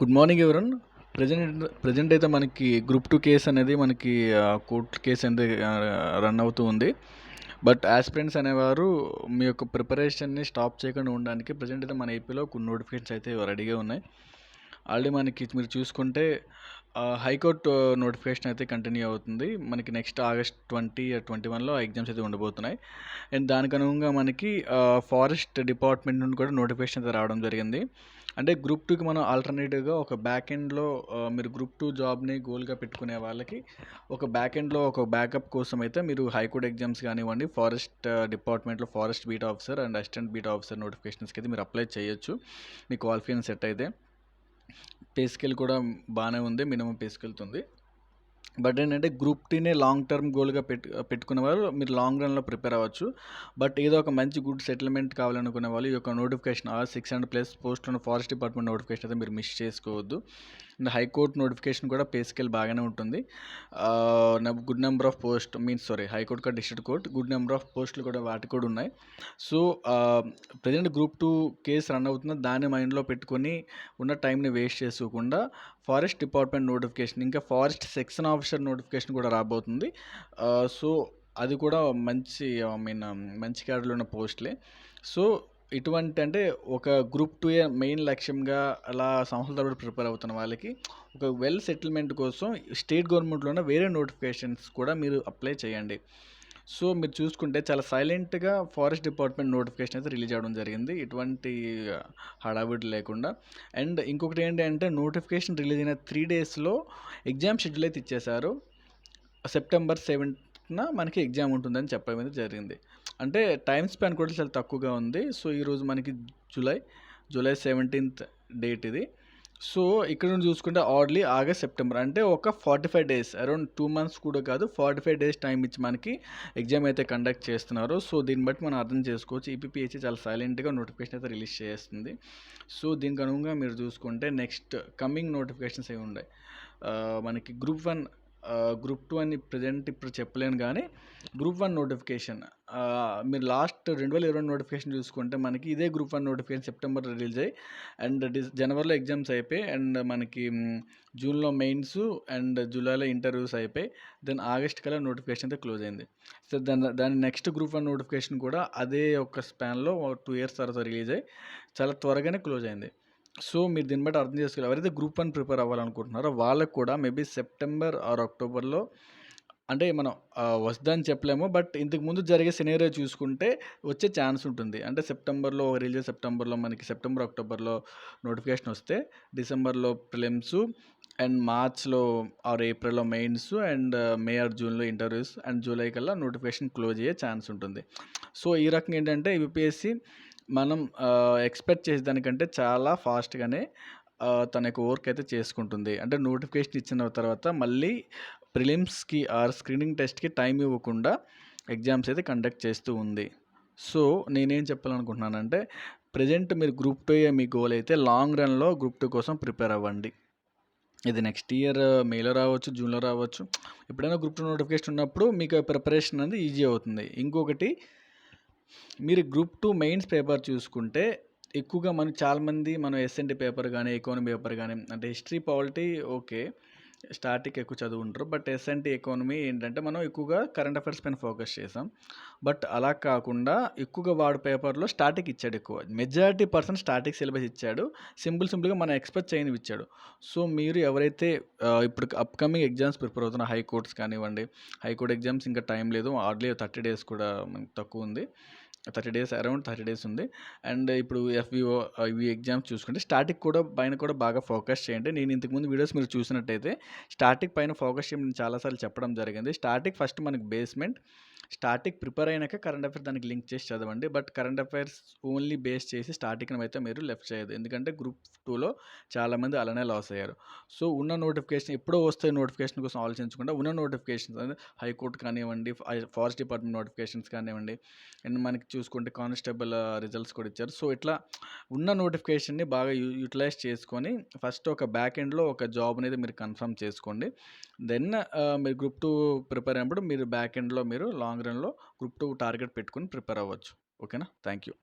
Good morning everyone present present అయితే మనకి group two case అనేది మనకి కోర్ట్ కేసు అనేది రన్ అవుతూ ఉంది. బట్ ఆస్పిరెంట్స్ అనేవారు మీ యొక్క ప్రిపరేషన్ని స్టాప్ చేయకుండా ఉండడానికి ప్రజెంట్ అయితే మన ఏపీలో కొన్ని నోటిఫికేషన్స్ అయితే రెడీగా ఉన్నాయి. ఆల్రెడీ మనకి మీరు చూసుకుంటే హైకోర్టు నోటిఫికేషన్ అయితే కంటిన్యూ అవుతుంది. మనకి నెక్స్ట్ ఆగస్ట్ ట్వంటీ ట్వంటీ వన్లో ఎగ్జామ్స్ అయితే ఉండబోతున్నాయి. అండ్ దానికి అనుగుణంగా మనకి ఫారెస్ట్ డిపార్ట్మెంట్ నుండి కూడా నోటిఫికేషన్ అయితే రావడం జరిగింది. అంటే గ్రూప్ టూకి మనం ఆల్టర్నేటివ్గా ఒక బ్యాక్ ఎండ్లో మీరు గ్రూప్ టూ జాబ్ని గోల్గా పెట్టుకునే వాళ్ళకి ఒక బ్యాక్ ఎండ్లో ఒక బ్యాకప్ కోసం అయితే మీరు హైకోర్టు ఎగ్జామ్స్ కానివ్వండి ఫారెస్ట్ డిపార్ట్మెంట్లో forest beat officer and assistant beat officer నోటిఫికేషన్స్కి అయితే మీరు అప్లై చేయొచ్చు. మీ క్వాలిఫికేషన్ సెట్ అయితే. పే స్కేల్ కూడా బాగానే ఉంది మినిమం పే స్కేల్తో బట్ ఏంటంటే గ్రూప్ టీనే లాంగ్ టర్మ్ గోల్గా పెట్టు పెట్టుకునే వాళ్ళు మీరు లాంగ్ రన్లో ప్రిపేర్ అవ్వచ్చు. బట్ ఏదో ఒక మంచి గుడ్ సెటిల్మెంట్ కావాలనుకునే వాళ్ళు ఈ యొక్క notification six hundred plus post ఉన్న ఫారెస్ట్ డిపార్ట్మెంట్ నోటిఫికేషన్ అయితే మీరు మిస్ చేసుకోవద్దు. హైకోర్టు నోటిఫికేషన్ కూడా పే స్కేల్ బాగానే ఉంటుంది. Good number of post means sorry high court కూడా district court good number of పోస్టులు కూడా వాటి కూడా ఉన్నాయి. So present group two case run అవుతున్న దాన్ని మైండ్లో పెట్టుకొని ఉన్న టైంని వేస్ట్ చేసుకోకుండా ఫారెస్ట్ డిపార్ట్మెంట్ నోటిఫికేషన్ ఇంకా ఫారెస్ట్ సెక్షన్ ఆఫీసర్ నోటిఫికేషన్ కూడా రాబోతుంది. సో అది కూడా మంచి ఐ మీన్ మంచి క్యాడర్లో ఉన్న పోస్ట్లే. సో ఇటువంటి అంటే ఒక గ్రూప్ టూ ఏ మెయిన్ లక్ష్యంగా అలా సంస్థల తరబడి ప్రిపేర్ అవుతున్న వాళ్ళకి ఒక వెల్ సెటిల్మెంట్ కోసం స్టేట్ గవర్నమెంట్లో వేరే నోటిఫికేషన్స్ కూడా మీరు అప్లై చేయండి. సో మీరు చూసుకుంటే చాలా సైలెంట్గా ఫారెస్ట్ డిపార్ట్మెంట్ నోటిఫికేషన్ అయితే రిలీజ్ అవ్వడం జరిగింది. ఎటువంటి హడావిడి లేకుండా. అండ్ ఇంకొకటి ఏంటి అంటే నోటిఫికేషన్ రిలీజ్ అయిన త్రీ డేస్లో ఎగ్జామ్ షెడ్యూల్ అయితే ఇచ్చేశారు. సెప్టెంబర్ సెవెంత్న మనకి ఎగ్జామ్ ఉంటుందని చెప్పడం జరిగింది. అంటే టైం స్పాన్ కూడా చాలా తక్కువగా ఉంది. సో ఈరోజు మనకి జూలై జూలై సెవెంటీన్త్ డేట్ ఇది. సో ఇక్కడ నుంచి చూసుకుంటే ఆర్లీ ఆగస్ట్ సెప్టెంబర్ అంటే ఒక forty five days around two months కూడా కాదు ఫార్టీ ఫైవ్ డేస్ టైం ఇచ్చి మనకి ఎగ్జామ్ అయితే కండక్ట్ చేస్తున్నారు. సో దీన్ని బట్టి మనం అర్థం చేసుకోవచ్చు. ఈపీపీఎస్సీ చాలా సైలెంట్గా నోటిఫికేషన్ అయితే రిలీజ్ చేస్తుంది. సో దీనికి అనుగుణంగా మీరు చూసుకుంటే నెక్స్ట్ కమింగ్ నోటిఫికేషన్స్ ఏమి ఉన్నాయి మనకి గ్రూప్ వన్ గ్రూప్ టూ అని ప్రజెంట్ ఇప్పుడు చెప్పలేను కానీ గ్రూప్ వన్ నోటిఫికేషన్. మీరు లాస్ట్ రెండు వేల ఇరవై నోటిఫికేషన్ చూసుకుంటే మనకి ఇదే group one notification September release అయ్యి అండ్ డిస్ జనవరిలో ఎగ్జామ్స్ అయిపోయి అండ్ మనకి జూన్లో మెయిన్స్ అండ్ జూలైలో ఇంటర్వ్యూస్ అయిపోయి దెన్ ఆగస్ట్ కల్లా నోటిఫికేషన్ అయితే క్లోజ్ అయింది. సో దాని దాని నెక్స్ట్ గ్రూప్ వన్ నోటిఫికేషన్ కూడా అదే ఒక స్పాన్లో టూ ఇయర్స్ తర్వాత రిలీజ్ అయ్యి చాలా త్వరగానే క్లోజ్ అయింది. సో మీరు దీన్ని బట్టి అర్థం చేసుకోవాలి. ఎవరైతే గ్రూప్ వన్ ప్రిపేర్ అవ్వాలనుకుంటున్నారో వాళ్ళకు కూడా మేబీ సెప్టెంబర్ ఆర్ అక్టోబర్లో అంటే మనం వస్తుందని చెప్పలేము. బట్ ఇంతకు ముందు జరిగే సినేరియో చూసుకుంటే వచ్చే ఛాన్స్ ఉంటుంది. అంటే సెప్టెంబర్లో రిలీజ్ సెప్టెంబర్లో మనకి సెప్టెంబర్ అక్టోబర్లో నోటిఫికేషన్ వస్తే డిసెంబర్లో ప్రిలిమ్స్ అండ్ మార్చ్లో ఆర్ ఏప్రిల్లో మెయిన్స్ అండ్ మే ఆర్ జూన్లో ఇంటర్వ్యూస్ అండ్ జూలై కల్లా నోటిఫికేషన్ క్లోజ్ అయ్యే ఛాన్స్ ఉంటుంది. సో ఈ రకంగా ఏంటంటే యూపీఎస్సి మనం ఎక్స్పెక్ట్ చేసేదానికంటే చాలా ఫాస్ట్గానే తన యొక్క వర్క్ అయితే చేసుకుంటుంది. అంటే నోటిఫికేషన్ ఇచ్చిన తర్వాత మళ్ళీ ప్రిలిమ్స్కి ఆర్ స్క్రీనింగ్ టెస్ట్కి టైం ఇవ్వకుండా ఎగ్జామ్స్ అయితే కండక్ట్ చేస్తూ ఉంది. సో నేనేం చెప్పాలనుకుంటున్నానంటే ప్రజెంట్ మీరు గ్రూప్ టూ మీ గోల్ అయితే లాంగ్ రన్లో గ్రూప్ టూ కోసం ప్రిపేర్ అవ్వండి. ఇది నెక్స్ట్ ఇయర్ మేలో రావచ్చు జూన్లో రావచ్చు. ఎప్పుడైనా గ్రూప్ టూ నోటిఫికేషన్ ఉన్నప్పుడు మీకు ప్రిపరేషన్ అనేది ఈజీ అవుతుంది. ఇంకొకటి మీరు గ్రూప్ టూ మెయిన్స్ పేపర్ చూసుకుంటే ఎక్కువగా మనం చాలామంది మనం ఎస్ఎన్టీ పేపర్ కానీ ఎకానమీ పేపర్ కానీ అంటే హిస్టరీ పాలిటీ ఓకే స్టాటిక్ ఎక్కువ చదువుంటారు. బట్ ఎస్ఎన్టీ ఎకానమీ ఏంటంటే మనం ఎక్కువగా కరెంట్ అఫైర్స్ పైన ఫోకస్ చేసాం. బట్ అలా కాకుండా ఎక్కువగా వాడు పేపర్లో స్టాటిక్ ఇచ్చాడు ఎక్కువ. మెజారిటీ పర్సన్ స్టాటిక్ సిలబస్ ఇచ్చాడు. సింపుల్ సింపుల్గా మనం ఎక్స్పెక్ట్ చేయని ఇచ్చాడు. సో మీరు ఎవరైతే ఇప్పుడు అప్కమింగ్ ఎగ్జామ్స్ ప్రిపేర్ అవుతున్న హైకోర్ట్స్ కానివ్వండి హైకోర్టు ఎగ్జామ్స్ ఇంకా టైం లేదు ఆర్లీ థర్టీ డేస్ కూడా మనకు తక్కువ ఉంది. Thirty days around thirty days ఉంది. అండ్ ఇప్పుడు ఎఫ్విఓ ఇవి ఎగ్జామ్స్ చూసుకుంటే స్టాటిక్ కూడా పైన కూడా బాగా ఫోకస్ చేయండి. నేను ఇంతకుముందు వీడియోస్ మీరు చూసినట్టయితే స్టాటిక్ పైన ఫోకస్ చేయమని చాలాసార్లు చెప్పడం జరిగింది. స్టాటిక్ ఫస్ట్ మనకి బేస్మెంట్ స్టాటిక్ ప్రిపేర్ అయినాక కరెంట్ అఫైర్స్ దానికి లింక్ చేసి చదవండి. But current affairs only base చేసి స్టాటిక్ని అయితే మీరు లెఫ్ట్ చేయదు ఎందుకంటే గ్రూప్ టూలో చాలామంది అలానే లాస్ అయ్యారు. సో ఉన్న నోటిఫికేషన్ ఎప్పుడో వస్తాయి నోటిఫికేషన్ కోసం ఆలోచించకుండా ఉన్న నోటిఫికేషన్స్ హైకోర్టు కానివ్వండి ఫారెస్ట్ డిపార్ట్మెంట్ నోటిఫికేషన్స్ కానివ్వండి అండ్ మనకి చూసుకుంటే కానిస్టేబుల్ రిజల్ట్స్ కూడా ఇచ్చారు. సో ఇట్లా ఉన్న నోటిఫికేషన్ని బాగా యూటిలైజ్ చేసుకొని ఫస్ట్ ఒక బ్యాక్ ఎండ్లో ఒక జాబ్ అనేది మీరు కన్ఫర్మ్ చేసుకోండి. దెన్ మీరు గ్రూప్ టూ ప్రిపేర్ అయినప్పుడు మీరు బ్యాక్ ఎండ్లో మీరు లాంగ్ రన్లో గ్రూప్ టూ టార్గెట్ పెట్టుకుని ప్రిపేర్ అవ్వచ్చు. ఓకేనా? Thank you